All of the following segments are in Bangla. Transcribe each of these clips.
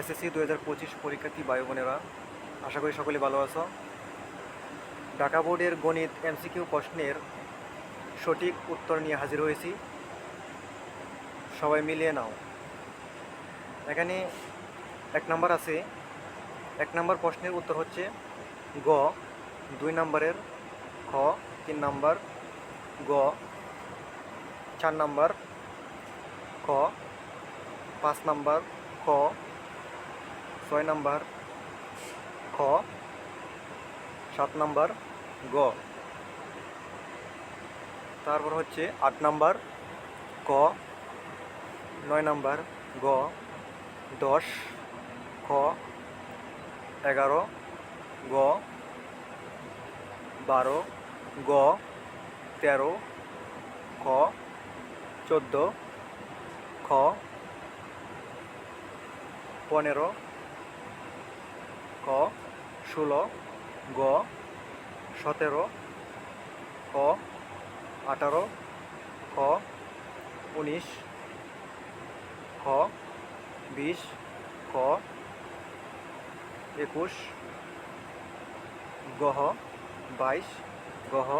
এসএসসি দু হাজার পঁচিশ পরীক্ষার্থী বায়ু বোনেরা, আশা করি সকলে ভালো আছো। ঢাকা বোর্ডের গণিত এমসিকিউ প্রশ্নের সঠিক উত্তর নিয়ে হাজির হয়েছি। সবাই মিলিয়ে নাও। এখানে এক নাম্বার আছে। এক নাম্বার প্রশ্নের উত্তর হচ্ছে গ, দুই নম্বরের খ, তিন নাম্বার গ, চার নাম্বার খ, পাঁচ নাম্বার খ ছয় নাম্বার, খ, সাত নাম্বার, গ। তারপর হচ্ছে আট নাম্বার, ক, নয় নাম্বার, গ, দশ, খ, এগারো, গ, বারো, গ, তেরো, খ, চোদ্দ, খ, পনেরো ক, ষোলো, গ, সতেরো, ক, আঠারো খ উনিশ, খ, বিশ, ক, একুশ, গহ, বাইশ, গহ,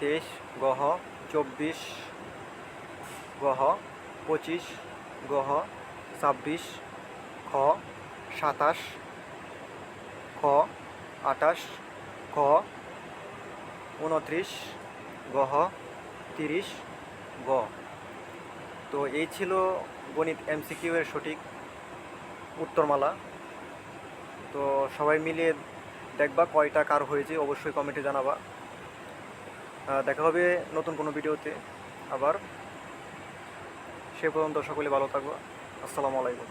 তেইশ, গহ, চব্বিশ, গহ, পঁচিশ, গহ, ছাব্বিশ, খ সাতাশ খ আটাশ খ উনত্রিশ গহ তিরিশ, গ। তো এই ছিল গণিত এমসিকিউ এর সঠিক উত্তরমালা। তো সবাই মিলিয়ে দেখবা কয়টা কার হয়েছে, অবশ্যই কমেন্টে জানাবা। দেখা হবে নতুন কোনো ভিডিওতে আবার। সে পর্যন্ত সকলে ভালো থাকবা। আসসালামু আলাইকুম।